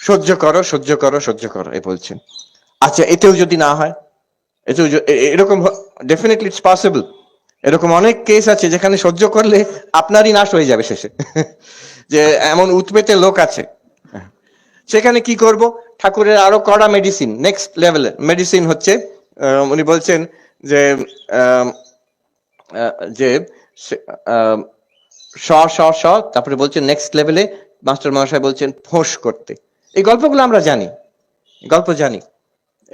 সহ্য করো সহ্য করো সহ্য করো এ বলছেন। আচ্ছা এতেও যদি না হয়, এতেও এরকম ডেফিনেটলি ইটস পসিবল এরকম অনেক কেস আছে যেখানে সহ্য করলে আপনারই নাশ হয়ে যাবে শেষে। যে এমন উৎপেতে লোক আছে। সেখানে কি করব? ঠাকুরের আরও কড়া মেডিসিন নেক্সট লেভেলের মেডিসিন হচ্ছে উনি বলছেন যে যে, স স স তারপরে বলছেন নেক্সট লেভেলে মাস্টার মহাশয় বলছেন ফোঁস করতে। এই গল্পগুলো আমরা জানি। গল্প জানি।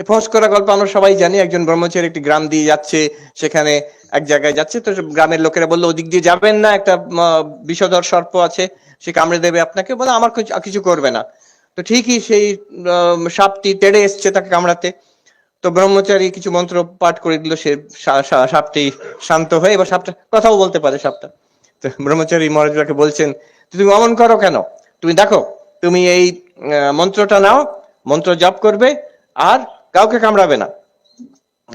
ফোঁস করা গল্প আমরা সবাই জানি। একজন ব্রহ্মচারী একটি গ্রাম দিয়ে যাচ্ছে, সেখানে এক জায়গায় যাচ্ছে। তো গ্রামের লোকেরা বলল, ওদিক দিয়ে যাবেন না, একটা বিষধর সর্প আছে, সে কামড়ে দেবে আপনাকে। বলে, আমার কিছু- করবে না। তো ঠিকই সেই সাপটি তেড়ে এসছে তাকে কামড়াতে। তো ব্রহ্মচারী কিছু মন্ত্র পাঠ করে দিল, সে সাপটি শান্ত হয়ে, এবার সাপটা, কথাও বলতে পারে সাপটা। তো ব্রহ্মচারী মহারাজকে বলছেন, তুমি অমন করো কেন? তুমি দেখো, তুমি এই মন্ত্রটা নাও, মন্ত্র জপ করবে, আর কাউকে কামড়াবে না।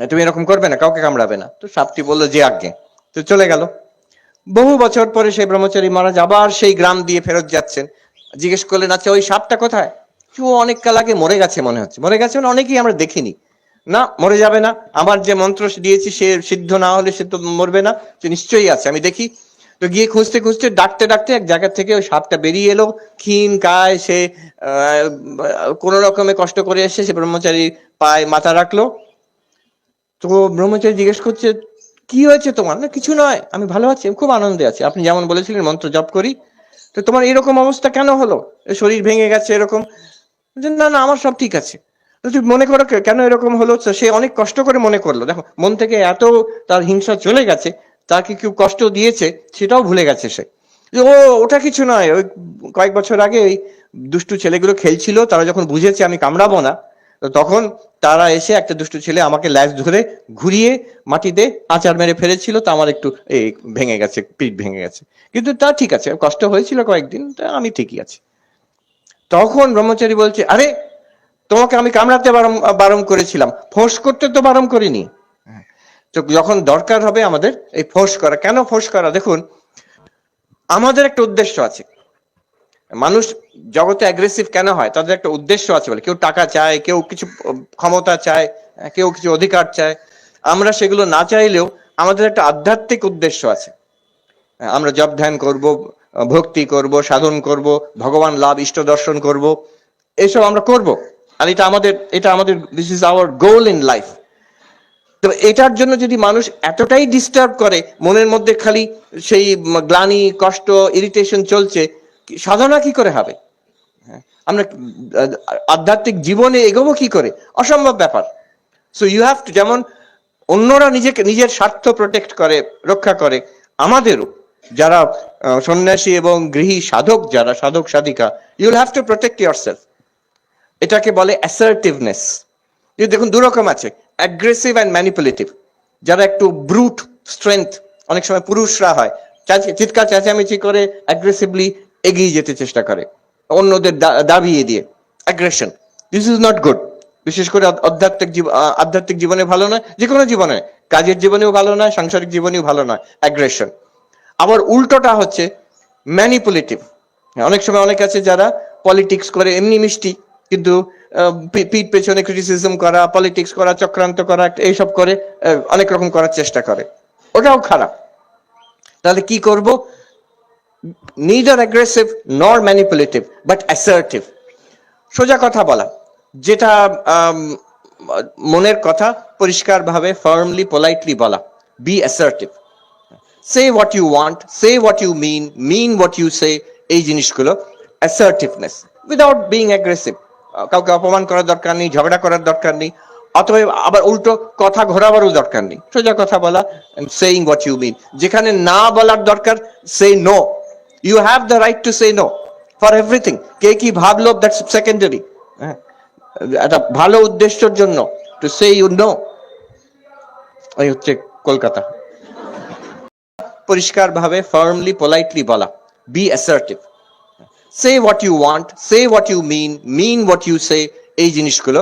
তুমি এরকম করবে না, কাউকে কামড়াবে না। তো সাপটি বলল, যে আজ্ঞে। তো চলে গেল। বহু বছর পরে সেই ব্রহ্মচারী মহারাজ আবার সেই গ্রাম দিয়ে ফেরত যাচ্ছেন। জিজ্ঞেস করলেন আচ্ছা ওই সাপটা কোথায়? ও অনেক কাল আগে মরে গেছে মনে হচ্ছে। মরে গেছে মানে অনেকেই আমরা দেখিনি। না, মরে যাবে না। আমার যে মন্ত্র দিয়েছি, সে সিদ্ধ না হলে সে তো মরবে না। সে নিশ্চয়ই আছে, আমি দেখি। তো গিয়ে খুঁজতে খুঁজতে, ডাকতে ডাকতে এক জায়গা থেকে ওই সাপটা বেরিয়ে এলো। ক্ষীণ কায় সে কোন রকমে কষ্ট করে এসে সে ব্রহ্মচারী পায়ে মাথা রাখল। তো ব্রহ্মচারী জিজ্ঞেস করছে, কি হয়েছে তোমার? না, কিছু নয়, আমি ভালো আছি খুব আনন্দে আছি। আপনি যেমন বলেছিলেন, মন্ত্র জপ করি। তো তোমার এরকম অবস্থা কেন হলো? শরীর ভেঙে গেছে এরকম? না না, আমার সব ঠিক আছে। তো তুমি মনে করো কেন এরকম হলো? সে অনেক কষ্ট করে মনে করল। দেখো, মন থেকে এত তার হিংসা চলে গেছে তাকে কেউ কষ্ট দিয়েছে, সেটাও ভুলে গেছে সে। ও, ওটা কিছু নয়। ওই কয়েক বছর আগে ওই দুষ্টু ছেলেগুলো খেলছিল, তারা যখন বুঝেছে আমি কামড়াবো না তখন তারা এসে একটা দুষ্টু ছেলে আমাকে ল্যাজ ধরে ঘুরিয়ে মাটিতে আচার মেরে ফেলেছিল, তা আমার একটু এই ভেঙে গেছে, পিঠ ভেঙে গেছে। কিন্তু তা ঠিক আছে, কষ্ট হয়েছিল কয়েকদিন, তা আমি ঠিকই আছি। তখন ব্রহ্মচারী বলছে, আরে, তোমাকে আমি কামড়াতে বারণ বারণ করেছিলাম, ফোঁস করতে তো বারণ করিনি। যখন দরকার হবে আমাদের এই ফোর্স করা। কেন ফোর্স করা? দেখুন, আমাদের একটা উদ্দেশ্য আছে। মানুষ জগতে অ্যাগ্রেসিভ কেন হয়? তাদের একটা উদ্দেশ্য আছে বলে। কেউ টাকা চায়, কেউ কিছু ক্ষমতা চায়, কেউ কিছু অধিকার চায়। আমরা সেগুলো না চাইলেও আমাদের একটা আধ্যাত্মিক উদ্দেশ্য আছে। আমরা জপ ধ্যান করব, ভক্তি করব, সাধন করব, ভগবান লাভ, ইষ্ট দর্শন করব। এসব আমরা করব। আর এটা আমাদের এটা আমাদের this is our goal in life তো এটার জন্য যদি মানুষ এতটাই ডিস্টার্ব করে মনের মধ্যে খালি সেই গ্লানি কষ্ট ইরিটেশন চলছে সাধনা কি করে হবে? হ্যাঁ, আমরা আধ্যাত্মিক জীবনে এগোবো কি করে? অসম্ভব ব্যাপার। সো ইউ হ্যাভ টু যেমন অন্যরা নিজেকে নিজের স্বার্থ প্রোটেক্ট করে রক্ষা করে আমাদেরও যারা সন্ন্যাসী এবং গৃহী সাধক যারা সাধক সাধিকা you'll have to protect self এটাকে বলে অ্যাসার্টিভনেস দেখুন দু রকম আছে অ্যাগ্রেসিভ অ্যান্ড ম্যানিপুলেটিভ যারা একটু ব্রুট স্ট্রেংথ অনেক সময় পুরুষরা হয় চিৎকার, চেঁচামেচি করে অ্যাগ্রেসিভলি এগিয়ে যেতে চেষ্টা করে, অন্যদের দাবিয়ে দিয়ে aggression this is not good বিশেষ করে আধ্যাত্মিক আধ্যাত্মিক জীবনে ভালো নয় যে কোনো জীবনে, কাজের জীবনেও ভালো নয়, সাংসারিক জীবনেও ভালো নয় অ্যাগ্রেশন আবার উল্টোটা হচ্ছে ম্যানিপুলেটিভ অনেক সময় অনেক আছে যারা পলিটিক্স করে, এমনি মিষ্টি কিন্তু পিঠ পেছনে ক্রিটিসিজম করা পলিটিক্স করা, চক্রান্ত করা, এইসব করে অনেক রকম করার চেষ্টা করে। ওটাও খারাপ। তাহলে কি করব? Neither aggressive nor manipulative but assertive সোজা কথা বলা। যেটা মনের কথা পরিষ্কারভাবে ফার্মলি পোলাইটলি বলা। Be assertive say what you want say what you mean mean what you say এই জিনিসগুলো অ্যাসার্টিভনেস উইদাউট বিং অ্যাগ্রেসিভ কাউকে অপমান করার দরকার নেই, ঝগড়া করার দরকার নেই অথবা আবার উল্টো কথা ঘোরাবারও দরকার নেই। সোজা কথা বলা সেইং হোয়াট ইউ মিন যেখানে না বলার দরকার say no you have the right to say no for everything কে কি ভাবলো দ্যাটস সেকেন্ডারি হ্যাঁ একটা ভালো উদ্দেশ্যের জন্য টু সে ইউ নো এই হচ্ছে কলকাতা। পরিষ্কারভাবে ফার্মলি পোলাইটলি বলা। Be assertive say what you want say what you mean mean what you say এই জিনিসগুলো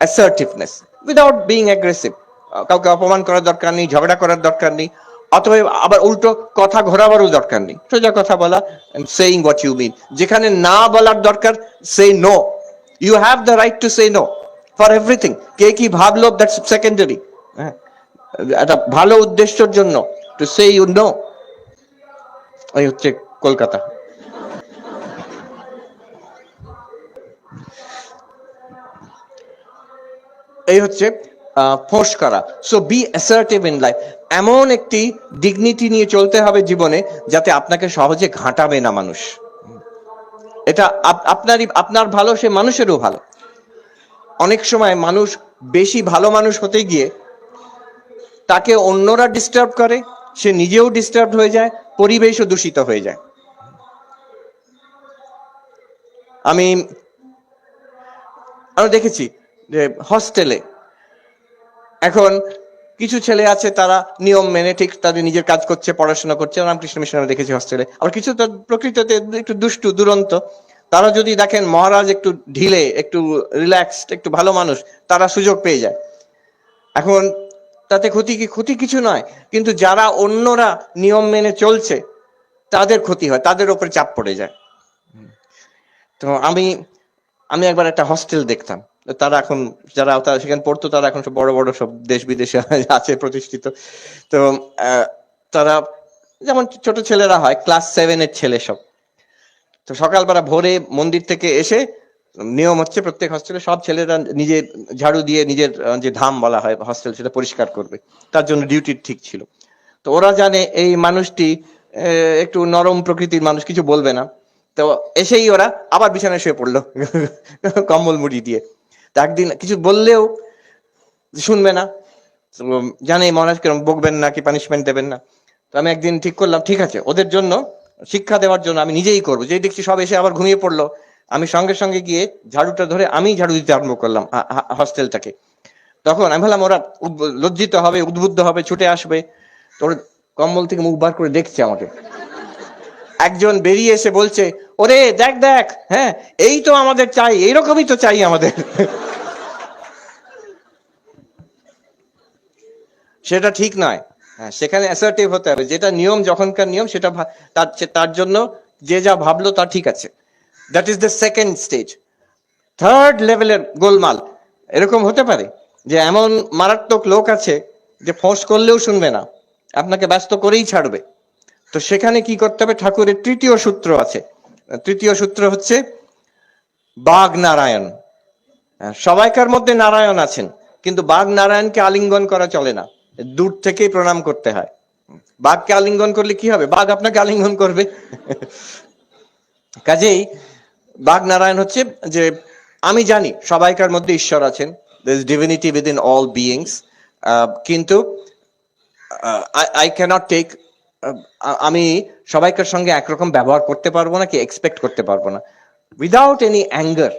অ্যাসার্টিভনেস উইদাউট বিং অ্যাগ্রেসিভ কাউকে অপমান করার দরকার নেই, ঝগড়া করার দরকার নেই অথবা আবার উল্টো কথা ঘোরাবারও দরকার নেই। সোজা কথা বলা সেইং হোয়াট ইউ মিন যেখানে না বলার দরকার say no you have the right to say no for everything কে কি ভাবলো দ্যাটস সেকেন্ডারি হ্যাঁ একটা ভালো উদ্দেশ্যের জন্য টু সে ইউ নো এই হচ্ছে কলকাতা। এই হচ্ছে ফোর্স করা। So be assertive in life এমন একটি ডিগনিটি নিয়ে চলতে হবে জীবনে যাতে আপনাকে সহজে ঘাঁটাবে না মানুষ। এটা আপনারই, আপনার ভালো, সে মানুষেরও ভালো। অনেক সময় মানুষ, বেশি ভালো মানুষ হতে গিয়ে তাকে অন্যরা ডিস্টার্ব করে, সে নিজেও ডিস্টার্ব হয়ে যায়, পরিবেশও দূষিত হয়ে যায়। আমি আমি দেখেছি যে হস্টেলে এখন কিছু ছেলে আছে, তারা নিয়ম মেনে ঠিক তাদের নিজের কাজ করছে, পড়াশোনা করছে। রামকৃষ্ণ মিশন দেখেছি হস্টেলে আবার কিছু তো প্রকৃততে একটু দুষ্টু, দুরন্ত। তারা যদি দেখেন মহারাজ একটু ঢিলে, একটু রিল্যাক্সড একটু ভালো মানুষ, তারা সুযোগ পেয়ে যায়। এখন তাতে ক্ষতি কি, ক্ষতি কিছু নয়। কিন্তু যারা অন্যরা নিয়ম মেনে চলছে, তাদের ক্ষতি হয়, তাদের উপরে চাপ পড়ে যায়। তো আমি আমি একবার একটা হস্টেল দেখতাম। তারা এখন যারা তারা সেখানে পড়তো, তারা এখন সব বড় বড় সব দেশ বিদেশে আছে প্রতিষ্ঠিত। তো তারা যেমন ছোট ছেলেরা হয়, ক্লাস সেভেনের ছেলে সব। তো সকালবেলা ভোরে মন্দির থেকে এসে নিয়ম হচ্ছে প্রত্যেক হস্টেলে সব ছেলেরা নিজের ঝাড়ু দিয়ে নিজের যে ধাম বলা হয় হস্টেল সেটা পরিষ্কার করবে। তার জন্য ডিউটি ঠিক ছিল। তো ওরা জানে এই মানুষটি একটু নরম প্রকৃতির মানুষ, কিছু বলবে না। তো এসেই ওরা আবার বিছানায় শুয়ে পড়ল, কম্বল মুড়ি দিয়ে। তো একদিন কিছু বললেও শুনবে না। জানে মহারাজ কিরম বকবেন না কি পানিশমেন্ট দেবেন না। তো আমি একদিন ঠিক করলাম, ঠিক আছে, ওদের জন্য শিক্ষা দেওয়ার জন্য আমি নিজেই করব। যেই দেখছি সব এসে আবার ঘুমিয়ে পড়ল, আমি সঙ্গে সঙ্গে গিয়ে ঝাড়ুটা ধরে আমি ঝাড়ু দিতে আরম্ভ করলাম হস্টেলটাকে তখন আমি ভাবলাম, ওরা লজ্জিত হবে, উদ্বুদ্ধ হবে, ছুটে আসবে। তো ওরা কম্বল থেকে মুখ বার করে দেখছে আমাকে। একজন বেরিয়ে এসে বলছে, ওরে, দেখ দেখ হ্যাঁ এই তো আমাদের চাই, এইরকমই তো চাই আমাদের। সেটা ঠিক নয়। হ্যাঁ সেখানে অ্যাসার্টিভ হতে হবে। যেটা নিয়ম, যখনকার নিয়ম, সেটা তার তার জন্য যে যা ভাবলো, তা ঠিক আছে। That is the second stage third লেভেলের গোলমাল। এরকম হতে পারে যে এমন মারাত্মক লোক আছে যে ফোর্স করলেও শুনবে না। আপনাকে ব্যস্ত করেই ছাড়বে। তো সেখানে কি করতে হবে? ঠাকুরের তৃতীয় সূত্র আছে। তৃতীয় সূত্র হচ্ছে বাঘ নারায়ণ। হ্যাঁ, সবাইকার মধ্যে নারায়ণ আছেন কিন্তু বাঘ নারায়ণকে আলিঙ্গন করা চলে না। দূর থেকেই প্রণাম করতে হয়। বাঘকে আলিঙ্গন করলে কি হবে? বাঘ আপনাকে আলিঙ্গন করবে। কাজেই বাঘ নারায়ণ হচ্ছে যে আমি জানি সবাইকার মধ্যে ঈশ্বর আছেন। ডিভিনিটি উইদিন অল বিইংস কিন্তু আই ক্যানট টেক আমি সবাইকার সঙ্গে একরকম ব্যবহার করতে পারব না কি এক্সপেক্ট করতে পারব না। উইদাউট এনি অ্যাঙ্গার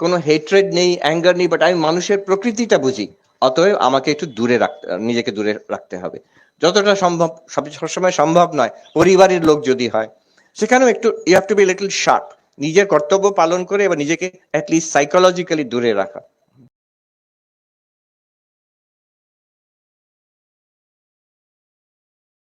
কোনো হেট্রেড নেই অ্যাঙ্গার নেই বাট আমি মানুষের প্রকৃতিটা বুঝি। অতএব আমাকে একটু দূরে রাখতে নিজেকে দূরে রাখতে হবে। যতটা সম্ভব সব সবসময় সম্ভব নয়, পরিবারের লোক যদি হয়। সেখানেও একটু you have to be little sharp নিজের কর্তব্য পালন করে এবার নিজেকে অ্যাটলিস্ট সাইকোলজিক্যালি দূরে রাখা।